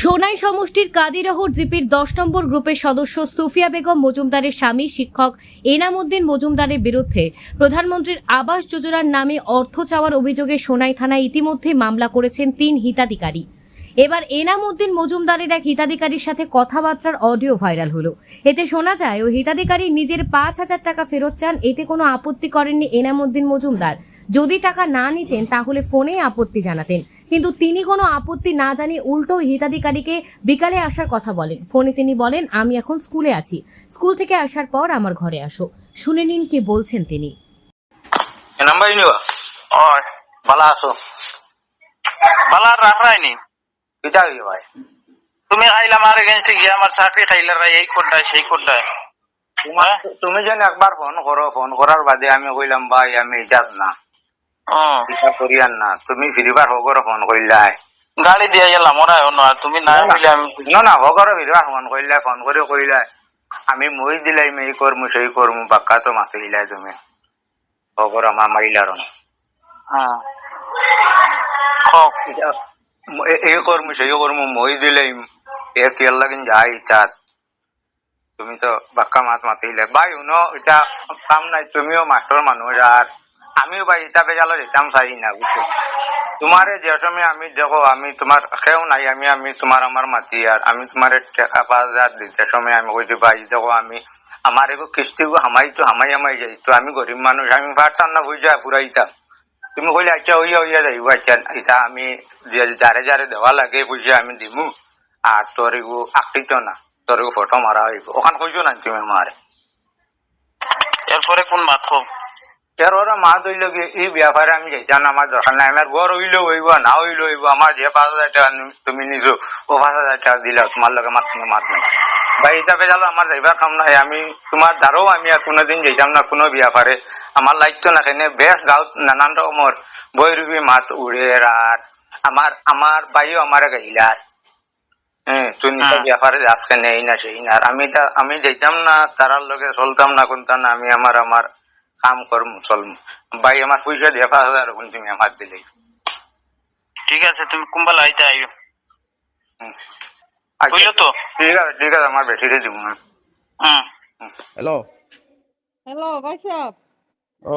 সোনাই সমষ্টির কাজিরাহুর জিপির দশ নম্বর গ্রুপের সদস্য সুফিয়া বেগম মজুমদারের স্বামী শিক্ষক এনামুদ্দিন মজুমদারের বিরুদ্ধে প্রধানমন্ত্রীর আবাস যোজনার নামে অর্থ চাওয়ার অভিযোগে সোনাই থানায় ইতিমধ্যে মামলা করেছেন তিন হিতাধিকারী। এবার এনামুদ্দিন মজুমদারের এক হিতাধিকারীর সাথে কথাবার্তার অডিও ভাইরাল হলো। এতে শোনা যায়, ও হিতাধিকারী নিজের পাঁচ হাজার টাকা ফেরত চান, এতে কোনো আপত্তি করেননি এনামুদ্দিন মজুমদার। যদি টাকা না নিতেন, তাহলে ফোনে আপত্তি জানাতেন। কিন্তু তিনি কোনো আপত্তি না জানিয়ে উল্টো হিতাধিকারীকে বিকালে আসার কথা বলেন। ফোনে তিনি বলেন, আমি এখন স্কুলে আছি। স্কুল থেকে আসার পর আমার ঘরে আসো। শুনে নিন কি বলছেন তিনি। নাম্বার নিবা? ওই ভালো আছো বালা রাখরাইনি কিটা হইবে ভাই। তুমি খাইলা আমার এগেনস্টে গিয়ে আমার চাকরি খাইলা রাই এই কোডটায় সেই কোডটায় তুমি যেন একবার ফোন করো ফোন করার বাদে আমি কইলাম ভাই আমি ইজাত না। এটা করিয়ান না। তুমি ফিরিবার হগর ফোন কইলাই। গাড়ি দিয়ে গেলাম ওরা তুমি না বলে আমি না না হগর ফিরিবার ফোন কইলাই ফোন করে কইলাই। আমি মই দিলাই এই করমু সেই করমু বাক্কা তো তুমি। হগর আমার মাইলার হুম হোক এই করমু সেই করমু মই দিলাই এ কিয়ার লাগিন যাই ইচ্ছাত তুমি তো বাক্কা মাত মাতিলে ভাই শুনো এটা কাম নাই তুমিও মাস্টার মানুষ আর আমিও ভাই এটা বেজালো যেতাম চাই না বুঝছ তোমারে যে আমি দেখো আমি তোমার খেয়েও নাই আমি আমি তোমার আমার মাতি আর আমি তোমার টাকা পাঁচ হাজার দিতে সময় আমি কইছি ভাই দেখো আমি আমার এগো কিস্তি হামাই তো হামাই হামাই যাই তো আমি গরিব মানুষ আমি পারতাম না বুঝা ফুরাইতাম তুমি কইলে আচ্ছা হইয়া হইয়া যাইব আচ্ছা এটা আমি যে- যারে যারে দেওয়া লাগে বুঝে আমি দিমু। আর তোর এগো আকৃত না তোর এগো ফটো মারা হইব। ওখান কইছো না তুমি মারে। এরপরে কোন মাত এর ওরা এই ব্যাপারে আমি যাইতাম না আমার দরকার নাই। আমার ঘর হইব না হইব আমার যে পাঁচ হাজার টাকা তুমি নিছো ও পাঁচ হাজার টাকা দিলা তোমার লগে মাত কোনো মাত নাই। ভাই এটা বেজালো আমার যাইবার কাম নাই আমি তোমার দ্বারাও আমি আর কোনোদিন যাইতাম না কোনো ব্যাপারে। আমার লাইট না কেনে বেশ গাঁত নানান রকমের বই রুবি মাত উড়ে আর আমার আমার বাইও আমার গাইলার হ্যাঁ নিজের হ্যাঁ। ব্যাপারে আজকে নেই না সেই না। আমি যাইতাম না তারার লগে চলতাম না কোনতাম না আমি আমার আমার কাম করম চলম ভাই আমার পয়সা দিয়ে পাঁচ হাজার তুমি আমার দিলে। ঠিক আছে তুমি কুম্বালা আইতে আইও। আচ্ছা, বুঝলো তো। ঠিক আছে ঠিক আছে আমার বেশিরে দিব না। হ্যালো। হ্যালো ভাই সাহেব। ও।